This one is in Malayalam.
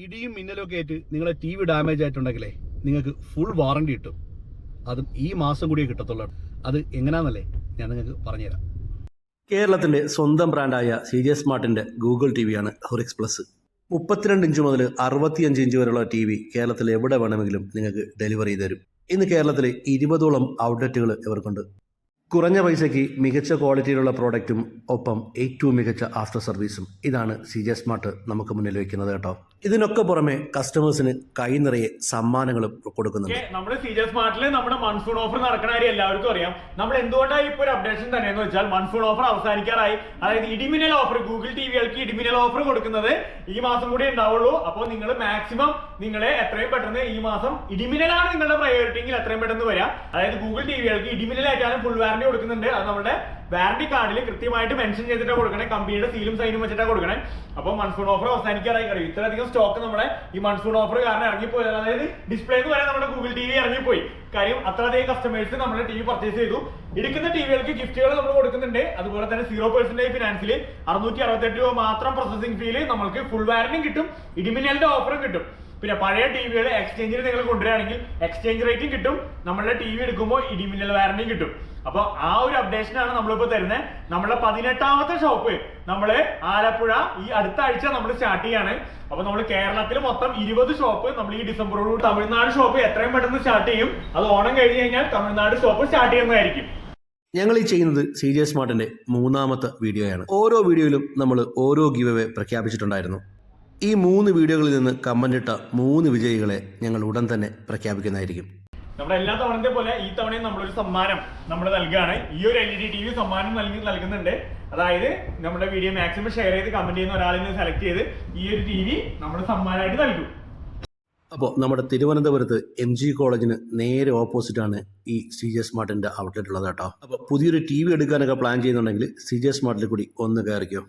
ഇടിയും മിന്നലൊക്കെ ആയിട്ട് നിങ്ങളെ ടി വി ഡാമേജ് ആയിട്ടുണ്ടെങ്കിലേ നിങ്ങൾക്ക് ഫുൾ വാറണ്ടി കിട്ടും. അതും ഈ മാസം കൂടിയേ കിട്ടത്തുള്ളൂ. അത് എങ്ങനെയാണെന്നല്ലേ ഞാൻ നിങ്ങൾക്ക് പറഞ്ഞുതരാം. കേരളത്തിന്റെ സ്വന്തം ബ്രാൻഡായ സി ജെ സ്മാർട്ടിന്റെ ഗൂഗിൾ ടി വിയാണ് ഹൊറിക്സ് പ്ലസ് മുപ്പത്തിരണ്ട് ഇഞ്ച് മുതൽ അറുപത്തിയഞ്ച് ഇഞ്ച് വരെയുള്ള ടി വി കേരളത്തിൽ എവിടെ വേണമെങ്കിലും നിങ്ങൾക്ക് ഡെലിവറി ചെയ്തു തരും. ഇന്ന് കേരളത്തിലെ ഇരുപതോളം ഔട്ട്ലെറ്റുകൾ ഇവർക്കുണ്ട്. കുറഞ്ഞ പൈസയ്ക്ക് മികച്ച ക്വാളിറ്റിയിലുള്ള പ്രോഡക്റ്റും ഒപ്പം ഏറ്റവും മികച്ച ആഫ്റ്റർ സർവീസും ഇതാണ് സി ജെ സ്മാർട്ട് നമുക്ക് മുന്നിൽ വെക്കുന്നത് കേട്ടോ. ഇതിനൊക്കെ പുറമെ കസ്റ്റമേഴ്സിന് കൈ നിറയെ സമ്മാനങ്ങളും കൊടുക്കുന്നുണ്ട്. നമ്മുടെ സി ജെ സ്മാർട്ടിൽ നമ്മുടെ മൺസൂൺ ഓഫർ നടക്കണ കാര്യം എല്ലാവർക്കും അറിയാം. നമ്മൾ എന്തുകൊണ്ടാണ് ഇപ്പോൾ ഒരു അപ്ഡേഷൻ തന്നെയെന്ന് വെച്ചാൽ മൺസൂൺ ഓഫർ അവസാനിക്കാറായി. അതായത് ഇടിമിനൽ ഓഫർ ഗൂഗിൾ ടി ടിവികൾക്ക് ഇടിമിനൽ ഓഫർ കൊടുക്കുന്നത് ഈ മാസം കൂടി ഉണ്ടാവുള്ളൂ. അപ്പോൾ നിങ്ങൾ മാക്സിമം നിങ്ങളെ എത്രയും പെട്ടെന്ന് ഈ മാസം ഇടിമിനലാണ് നിങ്ങളുടെ പ്രയോറിറ്റി എങ്കിൽ എത്രയും പെട്ടെന്ന് വരാം. അതായത് ഗൂഗിൾ ടിവികൾക്ക് വികൾക്ക് ആയിട്ടാണ് ഫുൾ വാറന്റി കൊടുക്കുന്നുണ്ട്. അത് നമ്മുടെ വാറണ്ടി കാർഡിൽ കൃത്യമായിട്ട് മെൻഷൻ ചെയ്തിട്ടാണ് കൊടുക്കണേ. കമ്പനിയുടെ സീലും സൈനും വെച്ചിട്ടാണ് കൊടുക്കണേ. അപ്പോൾ മൺസൂൺ ഓഫർ അവസാനിക്കാറായി. കഴിയും ഇത്രയധികം സ്റ്റോക്ക് നമ്മുടെ ഈ മൺസൂൺ ഓഫർ കാരണം ഇറങ്ങിപ്പോയി. അതായത് ഡിസ്പ്ലേക്ക് വരെ നമ്മുടെ ഗൂഗിൾ ടി വി ഇറങ്ങിപ്പോയി. കാര്യം അത്രയധികം കസ്റ്റമേഴ്സ് നമ്മുടെ ടി വി പർച്ചേസ് ചെയ്തു. എടുക്കുന്ന ടിവികൾക്ക് ഗിഫ്റ്റുകൾ നമ്മൾ കൊടുക്കുന്നുണ്ട്. അതുപോലെ തന്നെ സീറോ പെർസെന്റേജ് ഫിനാൻസിൽ അറുന്നൂറ്റി അറുപത്തെട്ട് രൂപ മാത്രം പ്രോസസിംഗ് ഫീൽ നമ്മൾക്ക് ഫുൾ വാറന്റിയും കിട്ടും. ഇടിമിന്നലിന്റെ ഓഫറും കിട്ടും. പിന്നെ പഴയ ടി വികൾ എക്സ്ചേഞ്ചിൽ നിങ്ങൾ കൊണ്ടുവരികയാണെങ്കിൽ എക്സ്ചേഞ്ച് റേറ്റും കിട്ടും. നമ്മളുടെ ടി വി എടുക്കുമ്പോൾ ഇടിമിന്നൽ വാറണ്ടിയും കിട്ടും. അപ്പൊ ആ ഒരു അപ്ഡേഷൻ ആണ് നമ്മളിപ്പോ തരുന്നത് നമ്മുടെ പതിനെട്ടാമത്തെ ഷോപ്പ് നമ്മൾ ആലപ്പുഴ ഈ അടുത്ത ആഴ്ച നമ്മൾ സ്റ്റാർട്ട് ചെയ്യാണ്. അപ്പൊ നമ്മൾ കേരളത്തിൽ മൊത്തം ഇരുപത് ഷോപ്പ് നമ്മൾ ഈ ഡിസംബറോട് തമിഴ്നാട് ഷോപ്പ് എത്രയും പെട്ടെന്ന് സ്റ്റാർട്ട് ചെയ്യും. അത് ഓണം കഴിഞ്ഞ് കഴിഞ്ഞാൽ തമിഴ്നാട് ഷോപ്പ് സ്റ്റാർട്ട് ചെയ്യുന്നതായിരിക്കും. ഞങ്ങൾ ഈ ചെയ്യുന്നത് സി ജെ സ്മാർട്ടിന്റെ മൂന്നാമത്തെ വീഡിയോയാണ് ഓരോ വീഡിയോയിലും നമ്മൾ ഓരോ ഗീവ് പ്രഖ്യാപിച്ചിട്ടുണ്ടായിരുന്നു. ഈ മൂന്ന് വീഡിയോകളിൽ നിന്ന് കമന്റ് ഇട്ട മൂന്ന് വിജയികളെ ഞങ്ങൾ ഉടൻ തന്നെ പ്രഖ്യാപിക്കുന്നതായിരിക്കും. നമ്മുടെ എല്ലാ തവണത്തെ പോലെ ഈ തവണയും നമ്മളൊരു സമ്മാനം നമ്മൾ നൽകുകയാണ് ഈ ഒരു L E D T V സമ്മാനം നൽകി നൽകുന്നുണ്ട്. അതായത് നമ്മുടെ വീഡിയോ മാക്സിമം ഷെയർ ചെയ്ത് കമന്റ് ചെയ്യുന്ന ഒരാളിനെ സെലക്ട് ചെയ്ത് ഈ ഒരു ടി വി നമ്മൾ സമ്മാനമായിട്ട് നൽകും. അപ്പോൾ നമ്മുടെ തിരുവനന്തപുരത്ത് എം ജി കോളേജിന് നേരെ ഓപ്പോസിറ്റാണ് ഈ സി ജെ സ്മാർട്ടിന്റെ ഔട്ട്ലെറ്റ് ഉള്ളത് കേട്ടോ. അപ്പോൾ പുതിയൊരു ടി വി എടുക്കാനൊക്കെ പ്ലാൻ ചെയ്യുന്നുണ്ടെങ്കിൽ സി ജെ സ്മാർട്ടിൽ കൂടി ഒന്ന് കയറിക്കോ.